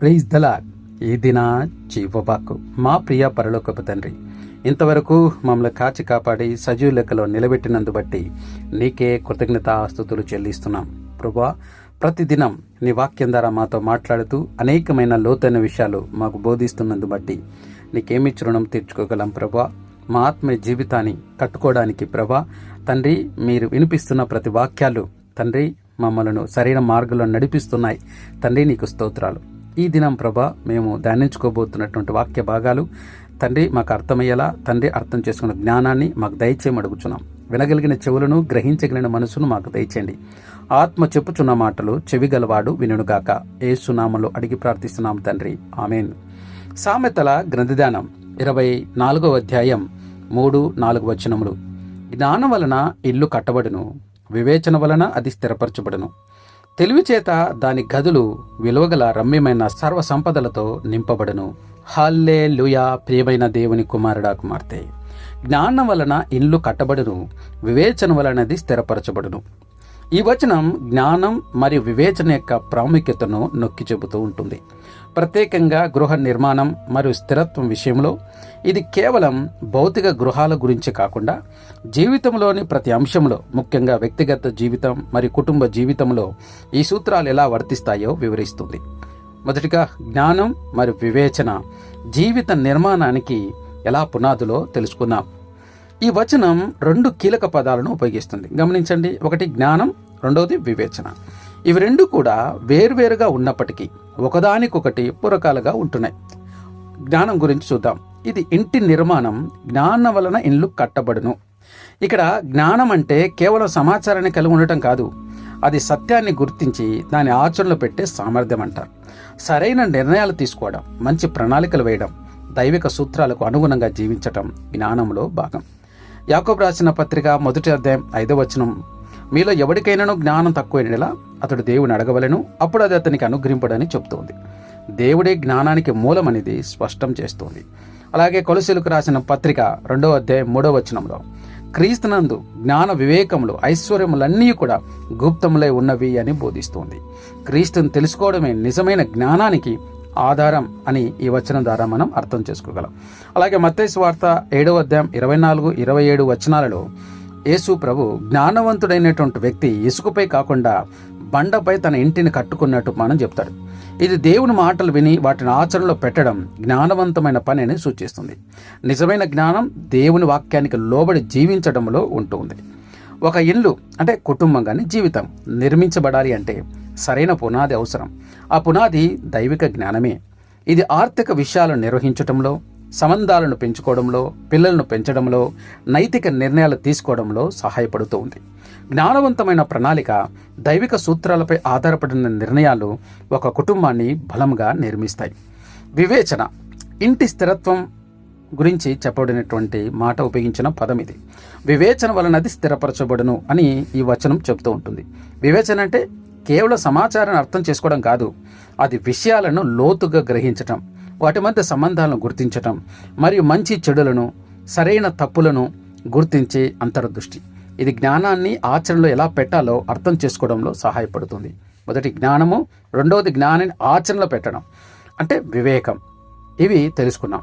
Praise the Lord ఈ దిన జీవవాకు మా ప్రియ పరలోకపు తండ్రి ఇంతవరకు మమ్మల్ని కాచి కాపాడి సజీవ లెక్కలో నిలబెట్టినందు బట్టి నీకే కృతజ్ఞత ఆస్తుతులు చెల్లిస్తున్నాం. ప్రభా ప్రతిదినం నీ వాక్యం ద్వారా మాతో మాట్లాడుతూ అనేకమైన లోతైన విషయాలు మాకు బోధిస్తున్నందు బట్టి నీకేమి రుణం తీర్చుకోగలం ప్రభా మా ఆత్మీయ జీవితాన్ని కట్టుకోవడానికి ప్రభా తండ్రి మీరు వినిపిస్తున్న ప్రతి వాక్యాలు తండ్రి మమ్మలను సరైన మార్గంలో నడిపిస్తున్నాయి. తండ్రి నీకు స్తోత్రాలు. ఈ దినం ప్రభా మేము ధ్యానించుకోబోతున్నటువంటి వాక్య భాగాలు తండ్రి మాకు అర్థమయ్యేలా తండ్రి అర్థం చేసుకున్న జ్ఞానాన్ని మాకు దయచేయమని అడుగుచున్నాం. వినగలిగిన చెవులను గ్రహించగలిగిన మనసును మాకు దయచేయండి. ఆత్మ చెప్పుచున్న మాటలు చెవిగలవాడు వినుగాక ఏసునామలో అడిగి ప్రార్థిస్తున్నాం తండ్రి. ఆమెన్. సామెతల గ్రంథదానం ఇరవై నాలుగవ అధ్యాయం మూడు నాలుగు వచనములు. జ్ఞానం వలన ఇల్లు కట్టబడును వివేచన వలన అది స్థిరపరచబడును. తెలివి చేత దాని గదులు విలువగల రమ్యమైన సర్వ సంపదలతో నింపబడును. హల్లే లుయా ప్రియమైన దేవుని కుమారుడా కుమార్తె. జ్ఞానం వలన ఇల్లు కట్టబడును. వివేచన వలనది స్థిరపరచబడును. ఈ వచనం జ్ఞానం మరియు వివేచన యొక్క ప్రాముఖ్యతను నొక్కి చెబుతూ ఉంటుంది. ప్రత్యేకంగా గృహ నిర్మాణం మరియు స్థిరత్వం విషయంలో ఇది కేవలం భౌతిక గృహాల గురించి కాకుండా జీవితంలోని ప్రతి అంశంలో ముఖ్యంగా వ్యక్తిగత జీవితం మరియు కుటుంబ జీవితంలో ఈ సూత్రాలు ఎలా వర్తిస్తాయో వివరిస్తుంది. మొదటిగా జ్ఞానం మరియు వివేచన జీవిత నిర్మాణానికి ఎలా పునాదులో తెలుసుకుందాం. ఈ వచనం రెండు కీలక పదాలను ఉపయోగిస్తుంది. గమనించండి. ఒకటి జ్ఞానం రెండవది వివేచన. ఇవి రెండు కూడా వేర్వేరుగా ఉన్నప్పటికీ ఒకదానికొకటి పూరకాలుగా ఉంటున్నాయి. జ్ఞానం గురించి చూద్దాం. ఇది ఇంటి నిర్మాణం జ్ఞానం వలన ఇండ్లు కట్టబడును. ఇక్కడ జ్ఞానం అంటే కేవలం సమాచారాన్ని కలిగి ఉండటం కాదు అది సత్యాన్ని గుర్తించి దాని ఆచరణలో పెట్టే సామర్థ్యం అంటారు. సరైన నిర్ణయాలు తీసుకోవడం మంచి ప్రణాళికలు వేయడం దైవిక సూత్రాలకు అనుగుణంగా జీవించటం జ్ఞానంలో భాగం. యాకోబ్ రాసిన పత్రిక మొదటి అధ్యాయం ఐదవ వచనం. మీలో ఎవరికైనాను జ్ఞానం తక్కువైనలా అతడు దేవుని అడగవలను అప్పుడు అది అతనికి అనుగ్రహింపడని చెప్తోంది. దేవుడే జ్ఞానానికి మూలమనేది స్పష్టం చేస్తోంది. అలాగే కొలసీలకు రాసిన పత్రిక రెండవ అధ్యాయం మూడవ వచనంలో క్రీస్తునందు జ్ఞాన వివేకములు ఐశ్వర్యములన్నీ కూడా గుప్తములై ఉన్నవి అని బోధిస్తోంది. క్రీస్తుని తెలుసుకోవడమే నిజమైన జ్ఞానానికి ఆధారం అని ఈ వచనం ద్వారా మనం అర్థం చేసుకోగలం. అలాగే మత్తైసు వార్త ఏడవ అధ్యాయం ఇరవై నాలుగు ఇరవై ఏడు వచనాలలో యేసు ప్రభు జ్ఞానవంతుడైనటువంటి వ్యక్తి ఇసుకపై కాకుండా బండపై తన ఇంటిని కట్టుకున్నట్టు మనం చెప్తాడు. ఇది దేవుని మాటలు విని వాటిని ఆచరణలో పెట్టడం జ్ఞానవంతమైన పని అని సూచిస్తుంది. నిజమైన జ్ఞానం దేవుని వాక్యానికి లోబడి జీవించడంలో ఉంటుంది ఒక ఇల్లు అంటే కుటుంబం కానీ జీవితం నిర్మించబడాలి అంటే సరైన పునాది అవసరం. ఆ పునాది దైవిక జ్ఞానమే. ఇది ఆర్థిక విషయాలను నిర్వహించటంలో సంబంధాలను పెంచుకోవడంలో పిల్లలను పెంచడంలో నైతిక నిర్ణయాలు తీసుకోవడంలో సహాయపడుతూ ఉంది. జ్ఞానవంతమైన ప్రణాళిక దైవిక సూత్రాలపై ఆధారపడిన నిర్ణయాలు ఒక కుటుంబాన్ని బలంగా నిర్మిస్తాయి. వివేచన ఇంటి స్థిరత్వం గురించి చెప్పబడినటువంటి మాట ఉపయోగించిన పదం ఇది. వివేచన వలన అది స్థిరపరచబడును అని ఈ వచనం చెబుతూ ఉంటుంది. వివేచన అంటే కేవలం సమాచారాన్ని అర్థం చేసుకోవడం కాదు అది విషయాలను లోతుగా గ్రహించటం. వాటి మధ్య సంబంధాలను గుర్తించటం మరియు మంచి చెడులను సరైన తప్పులను గుర్తించే అంతర్దృష్టి. ఇది జ్ఞానాన్ని ఆచరణలో ఎలా పెట్టాలో అర్థం చేసుకోవడంలో సహాయపడుతుంది. మొదటి జ్ఞానము రెండవది జ్ఞానాన్ని ఆచరణలో పెట్టడం అంటే వివేకం. ఇవి తెలుసుకున్నాం.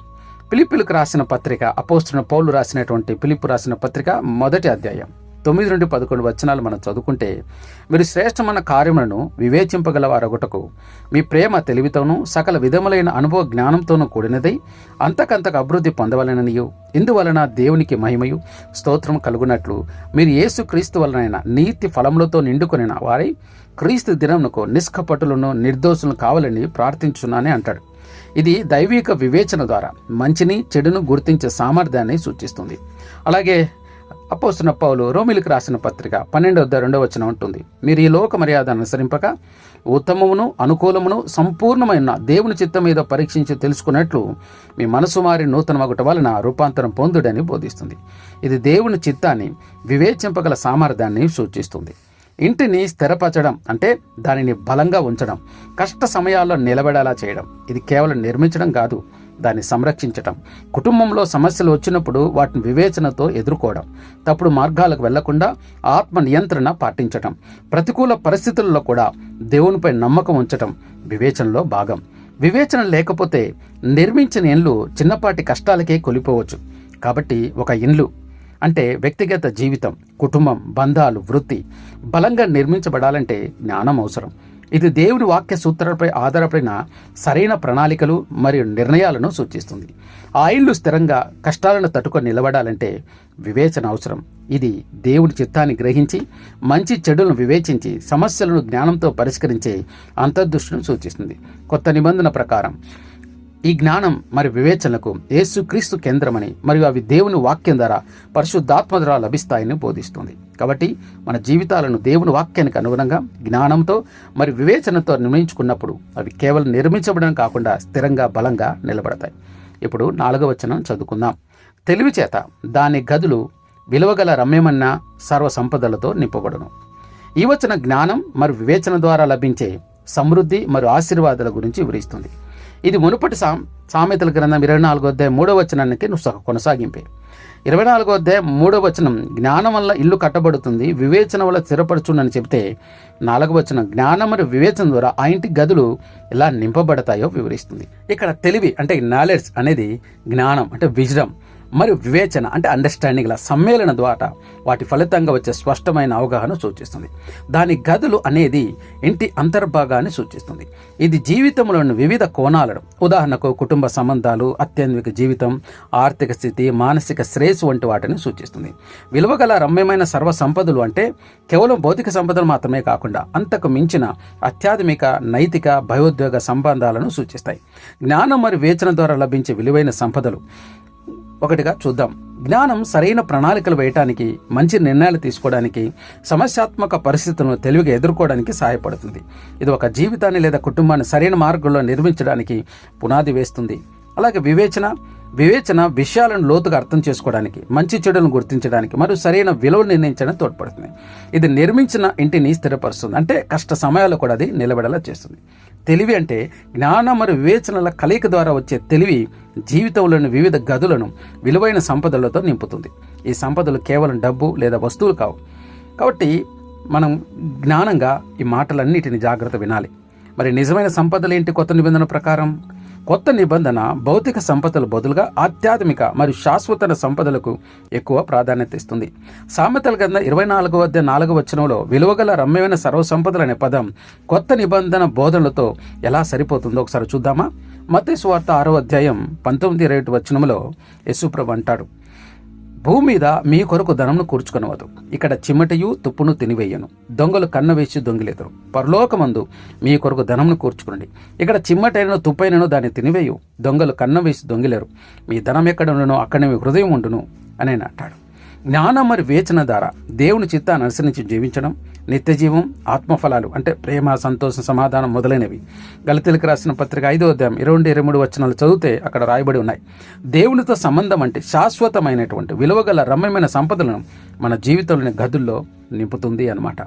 పిలిపిలకు రాసిన పత్రిక అపోస్తున్న పౌలు రాసినటువంటి పిలిపు రాసిన పత్రిక మొదటి అధ్యాయం. తొమ్మిది నుండి పదకొండు వచనాలు మనం చదువుకుంటే మీరు శ్రేష్టమైన కార్యములను వివేచింపగలవారొకటకు మీ ప్రేమ తెలివితోనూ సకల విధములైన అనుభవ జ్ఞానంతోనూ కూడినదై అంతకంతకు అభివృద్ధి పొందవలననియు. ఇందువలన దేవునికి మహిమయు స్తోత్రం కలుగునట్లు. మీరు యేసు క్రీస్తు వలనైన నీతి ఫలములతో నిండుకొనిన వారై క్రీస్తు దినమునకు నిష్కపటులను నిర్దోషులను కావాలని ప్రార్థించున్నానని అంటాడు. ఇది దైవిక వివేచన ద్వారా మంచిని చెడును గుర్తించే సామర్థ్యాన్ని సూచిస్తుంది. అలాగే అపోస్తున్న పౌలు రోమిలికి రాసిన పత్రిక పన్నెండవ రెండవ వచనం ఉంటుంది మీరు ఈ లోక మర్యాద అనుసరింపక ఉత్తమమును అనుకూలమును సంపూర్ణమైన దేవుని చిత్తం మీద పరీక్షించి తెలుసుకున్నట్లు మీ మనసు మారి నూతన మగుట వలన రూపాంతరం పొందుడని బోధిస్తుంది. ఇది దేవుని చిత్తాన్ని వివేచింపగల సామర్థ్యాన్ని సూచిస్తుంది. ఇంటిని స్థిరపరచడం అంటే దానిని బలంగా ఉంచడం కష్ట సమయాల్లో నిలబడేలా చేయడం. ఇది కేవలం నిర్మించడం కాదు దాన్ని సంరక్షించటం. కుటుంబంలో సమస్యలు వచ్చినప్పుడు వాటిని వివేచనతో ఎదుర్కోవడం. తప్పుడు మార్గాలకు వెళ్ళకుండా ఆత్మ నియంత్రణ పాటించటం. ప్రతికూల పరిస్థితుల్లో కూడా దేవునిపై నమ్మకం ఉంచటం వివేచనలో భాగం. వివేచన లేకపోతే నిర్మించిన ఇండ్లు చిన్నపాటి కష్టాలకే కొలిపోవచ్చు. కాబట్టి ఒక ఇండ్లు అంటే వ్యక్తిగత జీవితం కుటుంబం బంధాలు వృత్తి బలంగా నిర్మించబడాలంటే జ్ఞానం అవసరం. ఇది దేవుని వాక్య సూత్రాలపై ఆధారపడిన సరైన ప్రణాళికలు మరియు నిర్ణయాలను సూచిస్తుంది. ఆ ఇల్లు స్థిరంగా కష్టాలను తట్టుకొని నిలబడాలంటే వివేచన అవసరం. ఇది దేవుని చిత్తాన్ని గ్రహించి మంచి చెడులను వివేచించి సమస్యలను జ్ఞానంతో పరిష్కరించే అంతర్దృష్టిని సూచిస్తుంది. కొత్త నిబంధన ప్రకారం ఈ జ్ఞానం మరి వివేచనకు యేసుక్రీస్తు కేంద్రమని మరియు అవి దేవుని వాక్యం ద్వారా పరిశుద్ధాత్మ ద్వారా లభిస్తాయని బోధిస్తుంది. కాబట్టి మన జీవితాలను దేవుని వాక్యానికి అనుగుణంగా జ్ఞానంతో మరి వివేచనతో నిర్ణయించుకున్నప్పుడు అవి కేవలం నిర్మించబడడం కాకుండా స్థిరంగా బలంగా నిలబడతాయి. ఇప్పుడు నాలుగవ వచనం చదువుకుందాం. తెలివి చేత దాని గదులు విలువగల రమ్యమన్న సర్వ సంపదలతో నింపబడును. ఈ వచ్చిన జ్ఞానం మరియు వివేచన ద్వారా లభించే సమృద్ధి మరియు ఆశీర్వాదాల గురించి వివరిస్తుంది. ఇది మునుపటి సా సామెతల గ్రంథం ఇరవై నాలుగో అధ్యాయం మూడో వచనానికి నువ్వు కొనసాగింపే. ఇరవై నాలుగో అధ్యాయం మూడో వచనం జ్ఞానం వల్ల ఇల్లు కట్టబడుతుంది వివేచన వల్ల స్థిరపరచుండని చెబితే నాలుగో వచనం జ్ఞానం మరియు వివేచన ద్వారా ఆ ఇంటి గదులు ఎలా నింపబడతాయో వివరిస్తుంది. ఇక్కడ తెలివి అంటే నాలెడ్జ్ అనేది జ్ఞానం అంటే విజడం మరియు వివేచన అంటే అండర్స్టాండింగ్ల సమ్మేళన ద్వారా వాటి ఫలితంగా వచ్చే స్పష్టమైన అవగాహన సూచిస్తుంది. దాని గదులు అనేది ఇంటి అంతర్భాగాన్ని సూచిస్తుంది. ఇది జీవితంలోని వివిధ కోణాలను ఉదాహరణకు కుటుంబ సంబంధాలు అత్యాధునిక జీవితం ఆర్థిక స్థితి మానసిక శ్రేయస్సు వంటి వాటిని సూచిస్తుంది. విలువగల రమ్యమైన సర్వ సంపదలు అంటే కేవలం భౌతిక సంపదలు మాత్రమే కాకుండా అంతకు మించిన అత్యాధునిక నైతిక భయోద్వేగ సంబంధాలను సూచిస్తాయి. జ్ఞానం మరియు వేచన ద్వారా లభించే విలువైన సంపదలు ఒకటిగా చూద్దాం. జ్ఞానం సరైన ప్రణాళికలు వేయటానికి మంచి నిర్ణయాలు తీసుకోవడానికి సమస్యాత్మక పరిస్థితులను తెలివిగా ఎదుర్కోవడానికి సహాయపడుతుంది. ఇది ఒక జీవితాన్ని లేదా కుటుంబాన్ని సరైన మార్గంలో నిర్మించడానికి పునాది వేస్తుంది. అలాగే వివేచన వివేచన విషయాలను లోతుగా అర్థం చేసుకోవడానికి మంచి చెడులను గుర్తించడానికి మరియు సరైన విలువలు నిర్ణయించడానికి తోడ్పడుతుంది. ఇది నిర్మించిన ఇంటిని స్థిరపరుస్తుంది. అంటే కష్ట సమయాల్లో కూడా అది నిలబడేలా చేస్తుంది. తెలివి అంటే జ్ఞానం మరియు వివేచనల కలయిక ద్వారా వచ్చే తెలివి జీవితంలోని వివిధ గదులను విలువైన సంపదలతో నింపుతుంది. ఈ సంపదలు కేవలం డబ్బు లేదా వస్తువులు కావు. కాబట్టి మనం జ్ఞానంగా ఈ మాటలన్నిటిని జాగ్రత్త వినాలి. మరి నిజమైన సంపదలు ఏంటి? కొత్త నిబంధన ప్రకారం కొత్త నిబంధన భౌతిక సంపదలు బదులుగా ఆధ్యాత్మిక మరియు శాశ్వత సంపదలకు ఎక్కువ ప్రాధాన్యత ఇస్తుంది. సామెతల కింద ఇరవై నాలుగో అధ్యాయ నాలుగవ వచనంలో విలువగల రమ్యమైన సర్వసంపదలు అనే పదం కొత్త నిబంధన బోధనలతో ఎలా సరిపోతుందో ఒకసారి చూద్దామా? మతేశ్వార్త స్వార్థ ఆరో అధ్యాయం పంతొమ్మిది ఇరవై వచనంలో యశుప్రభు అంటాడు. భూమి మీద మీ కొరకు ధనమును కూర్చుకొనవదు. ఇక్కడ చిమ్మటయు తుప్పును తినివేయను. దొంగలు కన్న వేసి దొంగిలేదురు. పరలోకమందు మీ కొరకు ధనమును కూర్చుకునండి. ఇక్కడ చిమ్మటైనను తుప్పైనను దాన్ని తినివేయు. దొంగలు కన్న వేసి దొంగిలేరు. మీ ధనం ఎక్కడ ఉండునో అక్కడ మీ హృదయం ఉండును. అని అంటాడు. జ్ఞానం మరియు వేచన ద్వారా దేవుని చిత్తాన్ని అనుసరించి జీవించడం నిత్యజీవం ఆత్మఫలాలు అంటే ప్రేమ సంతోషం సమాధానం మొదలైనవి. గలతీలకు రాసిన పత్రిక ఐదో అధ్యాయం ఇరవై రెండు ఇరవై మూడు వచనాలు చదివితే అక్కడ రాయబడి ఉన్నాయి. దేవునితో సంబంధం అంటే శాశ్వతమైనటువంటి విలువగల రమ్యమైన సంపదలను మన జీవితంలోని గదుల్లో నింపుతుంది అనమాట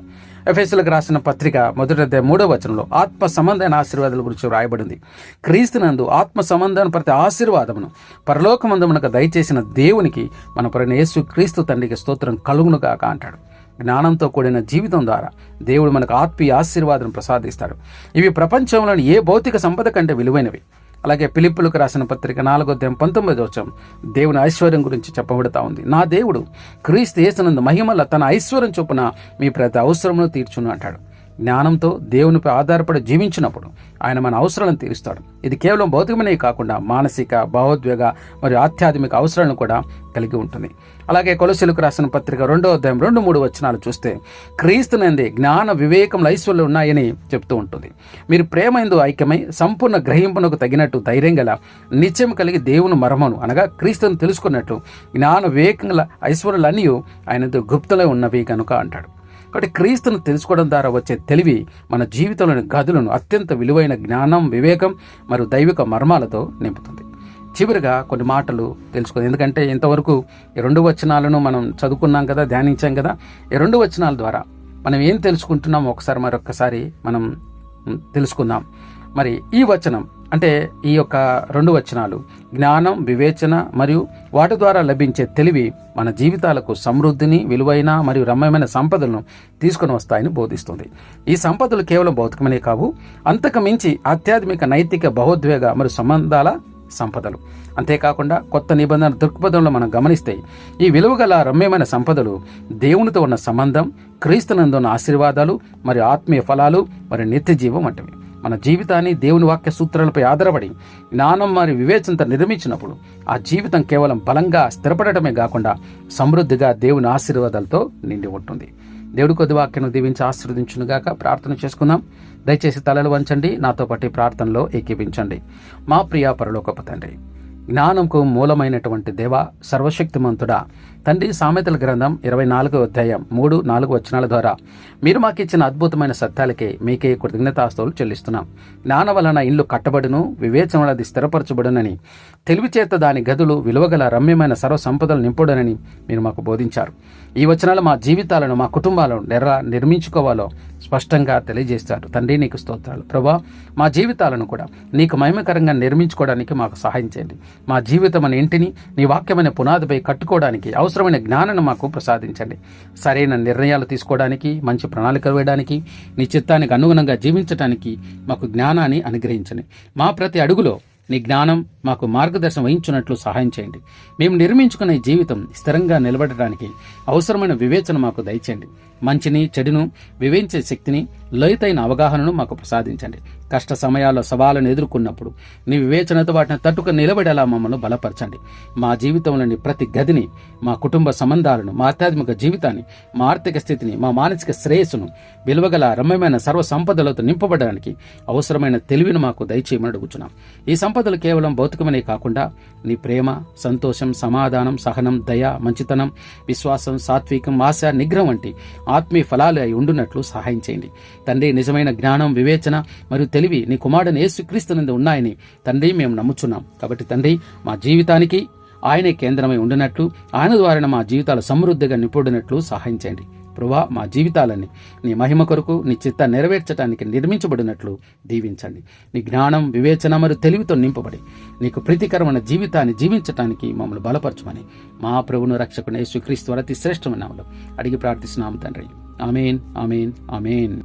ఎఫ్ఎస్లకు రాసిన పత్రిక మొదటి మూడవ మూడో వచనంలో ఆత్మ సంబంధమైన ఆశీర్వాదాల గురించి రాయబడింది క్రీస్తునందు ఆత్మ సంబంధాన్ని ప్రతి ఆశీర్వాదమును పరలోకమందమునకు దయచేసిన దేవునికి మన పరిణ యేసు క్రీస్తు తండ్రికి స్తోత్రం కలుగునుగాక అంటాడు. జ్ఞానంతో కూడిన జీవితం ద్వారా దేవుడు మనకు ఆత్మీయ ఆశీర్వాదం ప్రసాదిస్తాడు. ఇవి ప్రపంచంలోని ఏ భౌతిక సంపద కంటే విలువైనవి? అలాగే పిలిప్పులకు రాసిన పత్రిక నాలుగో దేవం పంతొమ్మిది వచ్చాం దేవుని ఐశ్వర్యం గురించి చెప్పబడతా ఉంది. నా దేవుడు క్రీస్తు యేసునందు మహిమల తన ఐశ్వర్యం చొప్పున మీ ప్రతి అవసరమును తీర్చును అంటాడు. జ్ఞానంతో దేవునిపై ఆధారపడి జీవించినప్పుడు ఆయన మన అవసరాలను తీరుస్తాడు. ఇది కేవలం భౌతికమైనవి కాకుండా మానసిక భావోద్వేగ మరియు ఆధ్యాత్మిక అవసరాలను కూడా కలిగి ఉంటుంది. అలాగే కొలసిలకు రాసిన పత్రిక రెండో అధ్యాయం రెండు మూడు వచనాలు చూస్తే క్రీస్తునంది జ్ఞాన వివేకంలో ఐశ్వర్యాలు ఉన్నాయని చెప్తూ ఉంటుంది. మీరు ప్రేమ ఎందు ఐక్యమై సంపూర్ణ గ్రహింపునకు తగినట్టు ధైర్యం గల నిత్యం కలిగి దేవుని మరమను అనగా క్రీస్తును తెలుసుకున్నట్టు జ్ఞాన వివేకముల ఐశ్వర్యులన్నీ ఆయనతో గుప్తలై ఉన్నవి కనుక అంటాడు. కాబట్టి క్రీస్తును తెలుసుకోవడం ద్వారా వచ్చే తెలివి మన జీవితంలోని గదులను అత్యంత విలువైన జ్ఞానం వివేకం మరియు దైవిక మర్మాలతో నింపుతుంది. చివరిగా కొన్ని మాటలు తెలుసుకుంది. ఎందుకంటే ఇంతవరకు ఈ రెండు వచనాలను మనం చదువుకున్నాం కదా ధ్యానించాం కదా. ఈ రెండు వచనాల ద్వారా మనం ఏం తెలుసుకుంటున్నాం? ఒకసారి మరొకసారి మనం తెలుసుకుందాం. మరి ఈ వచనం అంటే ఈ యొక్క రెండు వచనాలు జ్ఞానం వివేచన మరియు వాటి ద్వారా లభించే తెలివి మన జీవితాలకు సమృద్ధిని విలువైన మరియు రమ్యమైన సంపదలను తీసుకొని వస్తాయని బోధిస్తుంది. ఈ సంపదలు కేవలం భౌతికమనే కావు అంతకు మించి ఆధ్యాత్మిక నైతిక భావోద్వేగ మరియు సంబంధాల సంపదలు. అంతేకాకుండా కొత్త నిబంధన దృక్పథంలో మనం గమనిస్తే ఈ విలువగల రమ్యమైన సంపదలు దేవునితో ఉన్న సంబంధం క్రీస్తునందు ఉన్న ఆశీర్వాదాలు మరియు ఆత్మీయ ఫలాలు మరియు నిత్య జీవం వంటివి. మన జీవితాన్ని దేవుని వాక్య సూత్రాలపై ఆధారపడి జ్ఞానం మరియు వివేచనతో నిర్మించినప్పుడు ఆ జీవితం కేవలం బలంగా స్థిరపడటమే కాకుండా సమృద్ధిగా దేవుని ఆశీర్వాదాలతో నిండి ఉంటుంది. దేవుడి కొద్ది వాక్యను దీవించి ఆశీర్వదించునుగాక ప్రార్థన చేసుకుందాం. దయచేసి తలలు వంచండి. నాతో పాటు ప్రార్థనలో ఏకీపించండి మా ప్రియా పరలోకపు తండ్రి జ్ఞానంకు మూలమైనటువంటి దేవ సర్వశక్తిమంతుడా. తండ్రి సామెతల గ్రంథం ఇరవై నాలుగో అధ్యాయం మూడు నాలుగు వచనాల ద్వారా మీరు మాకు ఇచ్చిన అద్భుతమైన సత్యాలకే మీకే కృతజ్ఞతాస్తువులు చెల్లిస్తున్నాం. జ్ఞాన వలన ఇల్లు కట్టబడును వివేచన అది స్థిరపరచబడునని తెలివి చేత దాని గదులు విలువగల రమ్యమైన సర్వ సంపదలు నింపుడనని మీరు మాకు బోధించారు. ఈ వచనాలు మా జీవితాలను మా కుటుంబాలను నెర నిర్మించుకోవాలో స్పష్టంగా తెలియజేస్తారు తండ్రి నీకు స్తోత్రాలు. ప్రభా మా జీవితాలను కూడా నీకు మహిమకరంగా నిర్మించుకోవడానికి మాకు సహాయం చేయండి. మా జీవితం అనే ఇంటిని నీ వాక్యమైన పునాదిపై కట్టుకోవడానికి అవసరమైన జ్ఞానాన్ని మాకు ప్రసాదించండి. సరైన నిర్ణయాలు తీసుకోవడానికి మంచి ప్రణాళిక వేయడానికి నీ చిత్తానికి అనుగుణంగా జీవించడానికి మాకు జ్ఞానాన్ని అనుగ్రహించండి. మా ప్రతి అడుగులో నీ జ్ఞానం మాకు మార్గదర్శనం వహించినట్లు సహాయం చేయండి. మేము నిర్మించుకునే జీవితం స్థిరంగా నిలబడడానికి అవసరమైన వివేచన మాకు దయచేయండి. మంచిని చెడును వివరించే శక్తిని లోతైన అవగాహనను మాకు ప్రసాదించండి. కష్ట సమయాల్లో సవాళ్ళను ఎదుర్కొన్నప్పుడు నీ వివేచనతో వాటిని తట్టుకు నిలబడేలా మమ్మల్ని బలపరచండి. మా జీవితంలోని ప్రతి గదిని మా కుటుంబ సంబంధాలను మా ఆధ్యాత్మిక జీవితాన్ని మా ఆర్థిక స్థితిని మా మానసిక శ్రేయస్సును విలువగల రమ్యమైన సర్వ సంపదలతో నింపబడడానికి అవసరమైన తెలివిని మాకు దయచేయమని అడుగుతున్నాం ఈ సంపదలు కేవలం భౌతికమనే కాకుండా నీ ప్రేమ సంతోషం సమాధానం సహనం దయ మంచితనం విశ్వాసం సాత్వికం ఆశ నిగ్రహం వంటి ఆత్మీయ ఫలాలు అయి ఉండునట్లు సహాయం చేయండి. తండ్రి నిజమైన జ్ఞానం వివేచన మరియు తెలివి నీ కుమారుని యేసుక్రీస్తునందు ఉన్నాయని తండ్రి మేము నమ్ముచున్నాం. కాబట్టి తండ్రి మా జీవితానికి ఆయనే కేంద్రమై ఉండినట్లు ఆయన ద్వారా మా జీవితాలు సమృద్ధిగా నింపుడినట్లు సహాయం చేయండి. ప్రభా మా జీవితాలని నీ మహిమ కొరకు నీ చిత్త నెరవేర్చడానికి నిర్మించబడినట్లు దీవించండి. నీ జ్ఞానం వివేచన మరియు తెలివితో నింపబడి నీకు ప్రీతికరమైన జీవితాన్ని జీవించటానికి మమ్మల్ని బలపరచమని మా ప్రభును రక్షకుని యేసుక్రీస్తు అతి శ్రేష్టమైన అడిగి ప్రార్థిస్తున్నాము తండ్రి. ఆమెన్ ఆమెన్ ఆమెన్.